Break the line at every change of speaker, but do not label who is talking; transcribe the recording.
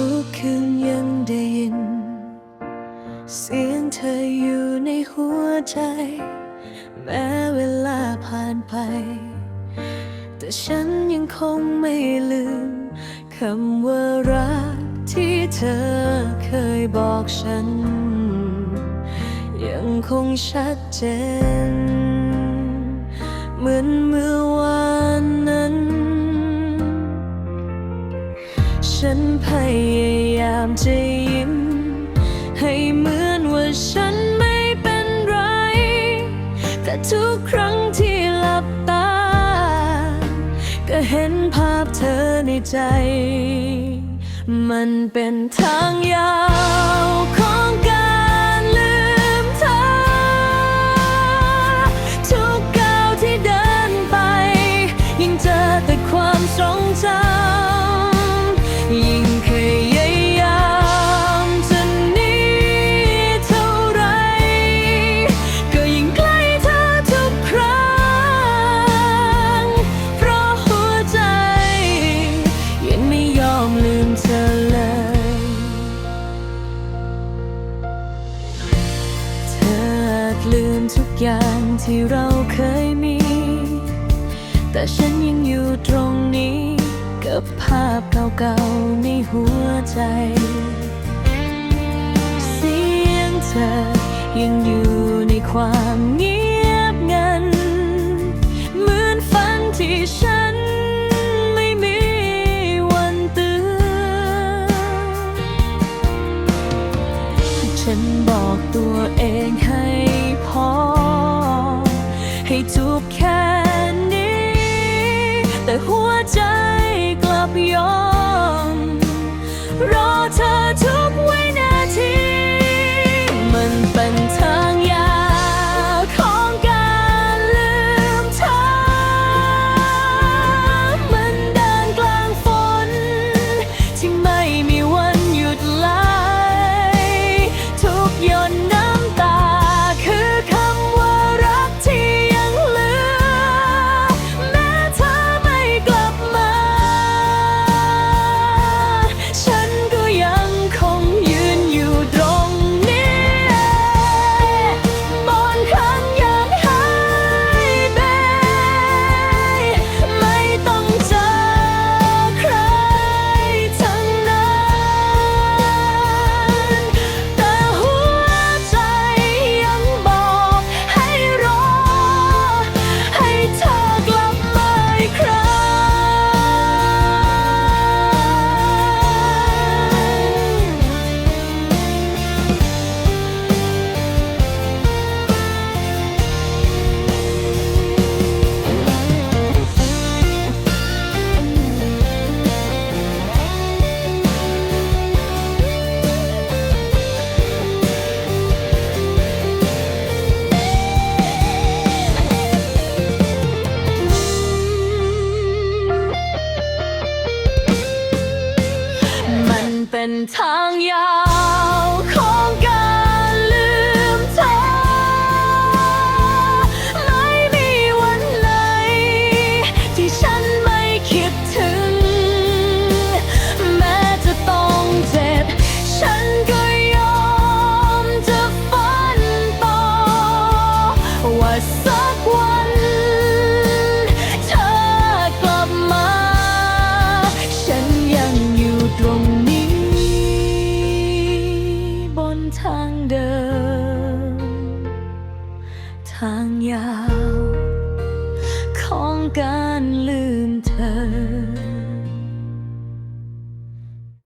ทุกคืนยังได้ยิน เสียงเธออยู่ในหัวใจ แม้เวลาผ่านไป แต่ฉันยังคงไม่ลืมคำว่ารักที่เธอเคยบอกฉัน ยังคงชัดเจน เหมือนเมื่อวาน นพยายามจะยิ้ม ให้เหมือนว่าฉันไม่เป็นไร แต่ทุกครั้งที่หลับตา ก็เห็นภาพเธอในใจ มันเป็นทางยาวของการลืมเธอ ทุกก้าวที่เดินไป ยิ่งเจอแต่ความทรงจำ ลืมทุกอย่างที่เราเคยมี แต่ฉันยังอยู่ตรงนี้ กับภาพเก่าๆในหัวใจ เสียงเธอยังอยู่ในความ ให้จูบแค่นี้ แต่หัวใจกลับยอม ยาว ของการลืมเธอ